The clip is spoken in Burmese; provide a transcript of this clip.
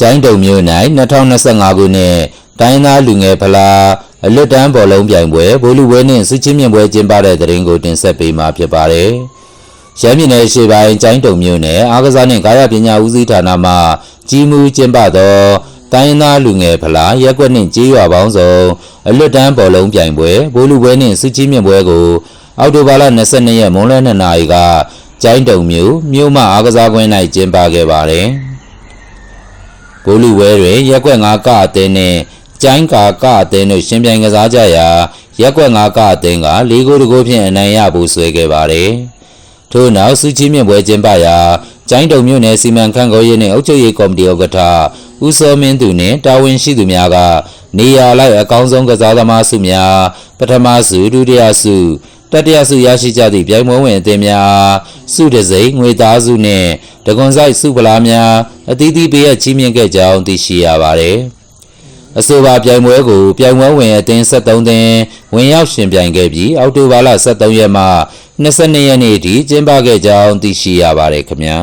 ကျိုင်းတုံမြို့၌2025ခုနှစ်တိုင်းသားလူငယ်ဖလားအလွတ်တန်းဘောလုံးပြိုင်ပွဲဗိုလ်လူပွဲနှင့်စစ်ချင်းမြင့်ပွဲကျင်းပတဲ့တဲ့ရင်ကိုတင်ဆက်ပေးမှာဖြစ်ပါတယ်။ရမ်းပြည်နယ်ရှေ့ပိုင်းကျိုင်းတုံမြို့နယ်အားကစားနှင့်ကာယပညာဦးစီးဌာနမှကြီးမှုကျင်းပသောတိုင်းသားလူငယ်ဖလားရက်ကွက်နှင့်ကြေးရွာပေါင်းစုံအလွတ်တန်းဘောလုံးပြိုင်ပွဲဗိုလ်လူပွဲနှင့်စစ်ချင်းမြင့်ပွဲကိုအောက်တိုဘာလ22ရက်မွန်းလွဲ2နာရီကကျိုင်းတုံမြို့မြို့မအားကစားကွင်း၌ကျင်းပခဲ့ပါတယ်။ ဘိုးလူဝဲတွင်ရက်ကွက်၅ကအသင်းနှင့်ကျိုင်းကာကအသင်းတို့ရှင်ပြိုင်ကစားကြရာရက်ကွက်၅ကအသင်းက၄ဂိုးတကိုးဖြင့်အနိုင်ရဖို့ဆွဲခဲ့ပါတယ်။ထို့နောက်စုချင်းမြင့်ပွဲကျင်းပရာကျိုင်းတုံမြို့နယ်စီမံခန့်ခွဲရေးနှင့်အုပ်ချုပ်ရေးကော်မတီဥက္ကဋ္ဌဦးစောမင်းသူနှင့်တာဝန်ရှိသူများကနေရာလိုက်အကောင်းဆုံးကစားသမားစုများပထမစုဒုတိယစု တတိယစုရရှိကြသည့်ပြိုင်ပွဲဝင်အသင်းများစုတစိမ့်ငွေသားစုနှင့်တကွန်ဆိုင်စုပလားများအသီးသီးပေးအပ်ချီးမြှင့်ခဲ့ကြောင်းသိရှိရပါသည်အဆိုပါပြိုင်ပွဲကိုပြိုင်ပွဲဝင်အသင်း73သင်းဝင်ရောက်ရှင်ပြိုင်ခဲ့ပြီးအောက်တိုဘာလ23ရက်မှ22ရက်နေ့ထိကျင်းပခဲ့ကြောင်းသိရှိရပါတယ်ခင်ဗျာ